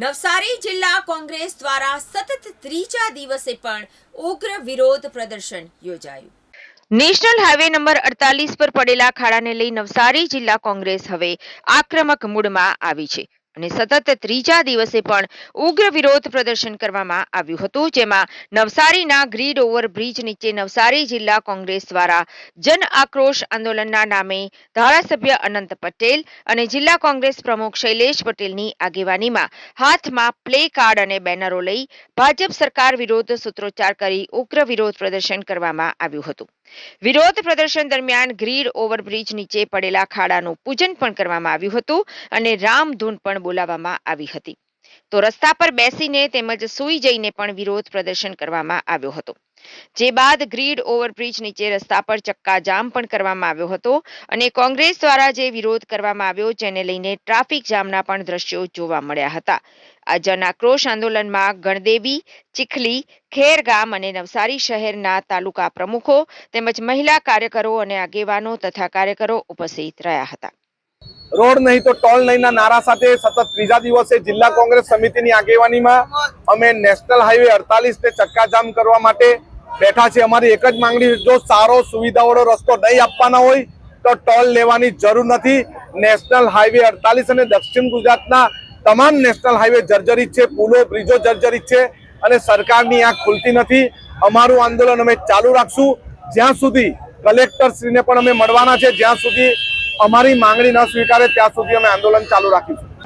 નવસારી જિલ્લા કોંગ્રેસ દ્વારા સતત ત્રીજા દિવસે પણ ઉગ્ર વિરોધ પ્રદર્શન યોજાયું. નેશનલ હાઈવે નંબર અડતાલીસ પર પડેલા ખાડાને લઈ નવસારી જિલ્લા કોંગ્રેસ હવે આક્રમક મૂડમાં આવી છે. અને સતત ત્રીજા દિવસે પણ ઉગ્ર વિરોધ પ્રદર્શન કરવામાં આવ્યું હતું, જેમાં નવસારીના ગ્રીડ ઓવર બ્રિજ નીચે નવસારી જિલ્લા કોંગ્રેસ દ્વારા જન આક્રોશ આંદોલનના નામે ધારાસભ્ય અનંત પટેલ અને જિલ્લા કોંગ્રેસ પ્રમુખ શૈલેષ પટેલની આગેવાનીમાં હાથમાં પ્લે કાર્ડ અને બેનરો લઈ ભાજપ સરકાર વિરોધ સૂત્રોચ્ચાર કરી ઉગ્ર વિરોધ પ્રદર્શન કરવામાં આવ્યું હતું. વિરોધ પ્રદર્શન દરમિયાન ગ્રીડ ઓવરબ્રિજ નીચે પડેલા ખાડાનું પૂજન પણ કરવામાં આવ્યું હતું અને રામધૂન પણ બોલાવવામાં આવી હતી. તો રસ્તા પર બેસીને તેમજ સૂઈ જઈને પણ વિરોધ પ્રદર્શન કરવામાં આવ્યો હતો. જે બાદ ગ્રીડ ઓવરબ્રિજ નીચે રસ્તા પર ચક્કાજામ પણ કરવામાં આવ્યો હતો અને કોંગ્રેસ દ્વારા જે વિરોધ કરવામાં આવ્યો જેને લઈને ટ્રાફિક જામના પણ દ્રશ્યો જોવા મળ્યા હતા. આ જનાક્રોશ આંદોલનમાં ગણદેવી, ચીખલી, ખેરગામ અને નવસારી શહેરના તાલુકા પ્રમુખો તેમજ મહિલા કાર્યકરો અને આગેવાનો તથા કાર્યકરો ઉપસ્થિત રહ્યા હતા. રોડ નહીં તો ટોલ નહીંના નારા સાથે સતત ત્રીજા દિવસે જિલ્લા કોંગ્રેસ સમિતિની આગેવાનીમાં અમે નેશનલ હાઈવે અડતાલીસ ને ચક્કાજામ કરવા માટે બેઠા છે અમારી એક જ માંગણી જો સારો સુવિધાવાળો રસ્તો નહીં આપવાના હોય તો ટોલ લેવાની જરૂર નથી. નેશનલ હાઈવે અડતાલીસ અને દક્ષિણ ગુજરાતના તમામ નેશનલ હાઈવે જર્જરિત છે, પુલો, બ્રિજો જર્જરિત છે અને સરકારની આંખ ખુલતી નથી. અમારું આંદોલન અમે ચાલુ રાખશું. જ્યાં સુધી કલેક્ટરશ્રીને પણ અમે મળવાના છે, જ્યાં સુધી અમારી માંગણી ન સ્વીકારે ત્યાં સુધી અમે આંદોલન ચાલુ રાખીશું.